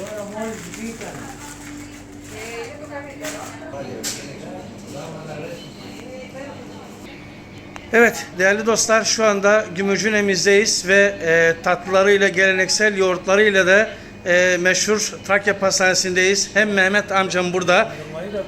Ahora muy chiquita. Eh, yo creo que Evet değerli dostlar şu anda Gümüşhanemizdeyiz ve e, tatlılarıyla geleneksel yoğurtlarıyla da e, meşhur Trakya Pastanesi'ndeyiz. Hem Mehmet amcam burada.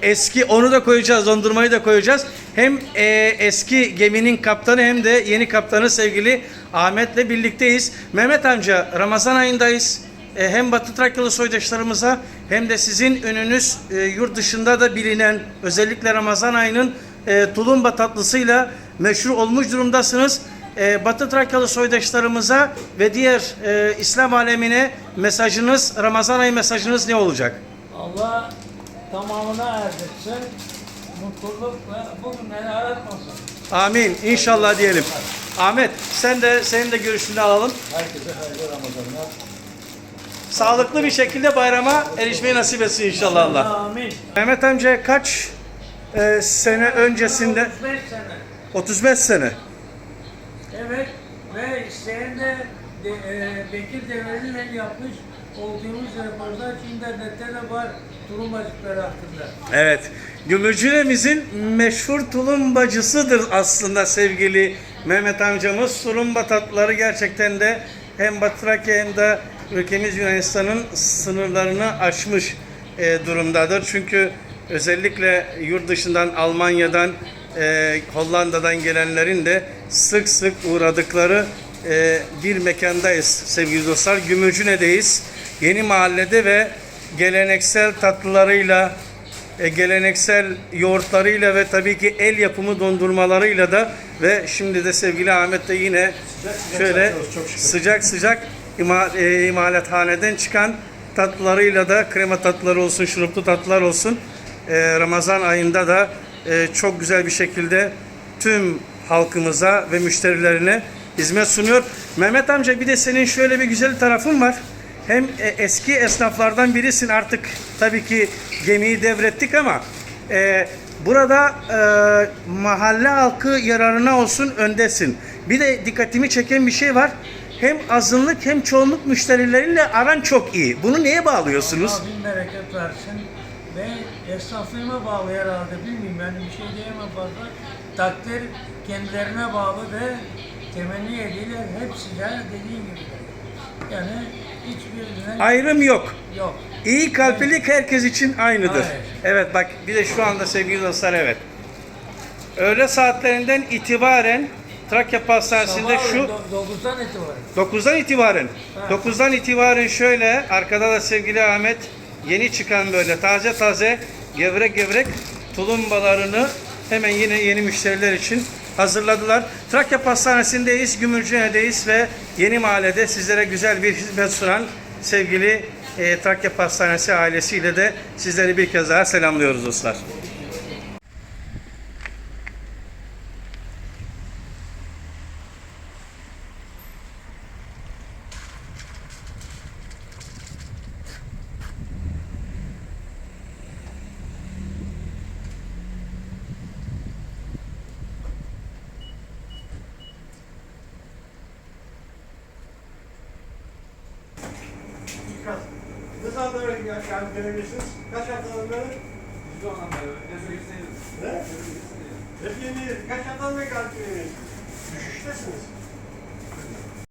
Eski onu da koyacağız, dondurmayı da koyacağız. Hem e, eski geminin kaptanı hem de yeni kaptanı sevgili Ahmet'le birlikteyiz. Mehmet amca Ramazan ayındayız. E, hem Batı Trakyalı soydaşlarımıza hem de sizin ününüz e, yurt dışında da bilinen özellikle Ramazan ayının e, tulumba tatlısıyla meşhur olmuş durumdasınız. E, Batı Trakyalı soydaşlarımıza ve diğer e, İslam alemine mesajınız, Ramazan ayı mesajınız ne olacak? Allah tamamına erdirsin. Mutluluk ve bugünleri aratmasın. Amin. İnşallah diyelim. Ahmet sen de senin de görüşünü alalım. Herkese hayırlı Ramazanlar. Sağlıklı bir şekilde bayrama erişmeyi nasip etsin inşallah Allah. Amin. Mehmet amca kaç e, sene öncesinde 35 sene. 35 sene. Evet ve isteyen de, de e, Bekir Develi'yle yapmış olduğumuz röportaj internette de var turumbacıkları hakkında. Evet. Gümürcünemizin meşhur tulumbacısıdır aslında sevgili Mehmet amcamız. Tulumba tatlıları gerçekten de hem Batı Trakya hem de ülkemiz Yunanistan'ın sınırlarını aşmış e, durumdadır. Çünkü özellikle yurt dışından Almanya'dan e, Hollanda'dan gelenlerin de sık sık uğradıkları e, bir mekandayız sevgili dostlar. Gümürcüne'deyiz. Yeni mahallede ve geleneksel tatlılarıyla e, geleneksel yoğurtlarıyla ve tabii ki el yapımı dondurmalarıyla da ve şimdi de sevgili Ahmet de yine şöyle sıcak sıcak ima, e, imalathaneden çıkan tatlılarıyla da krema tatlıları olsun, şuruplu tatlılar olsun e, Ramazan ayında da e, çok güzel bir şekilde tüm halkımıza ve müşterilerine hizmet sunuyor. Mehmet amca bir de senin şöyle bir güzel tarafın var. Hem e, eski esnaflardan birisin artık tabii ki gemiyi devrettik ama e, burada e, mahalle halkı yararına olsun öndesin. Bir de dikkatimi çeken bir şey var. Hem azınlık hem çoğunluk müşterileriyle aran çok iyi. Bunu neye bağlıyorsunuz? Allah bin bereket versin ve esnaflığıma bağlı herhalde bilmiyorum yani bir şey diyemem fazla. Takdir kendilerine bağlı ve temenni ediler hepsi de dediğim gibi. Yani hiçbirinden Ayrım yok. yok. İyi kalplilik herkes için aynıdır. Hayır. Evet bak bir de şu anda sevgili dostlar evet. Öğle saatlerinden itibaren Trakya Pastanesi'nde Sabah şu 9'dan itibaren. 9'dan itibaren Ha. 9'dan itibaren şöyle arkada da sevgili Ahmet yeni çıkan böyle taze taze gevrek gevrek tulumbalarını hemen yine yeni müşteriler için hazırladılar. Trakya Pastanesi'ndeyiz, Gümülcüne'deyiz ve Yeni Mahalle'de sizlere güzel bir hizmet sunan sevgili e, Trakya Pastanesi ailesiyle de sizleri bir kez daha selamlıyoruz dostlar. Ne zaman böyle yani gelebilirsiniz? Kaç haftadan beri? Biz de ondan beri ne söyleseniz. Ne? Hep yeni Kaç haftadan beri veriyorsunuz? Düşüştesiniz.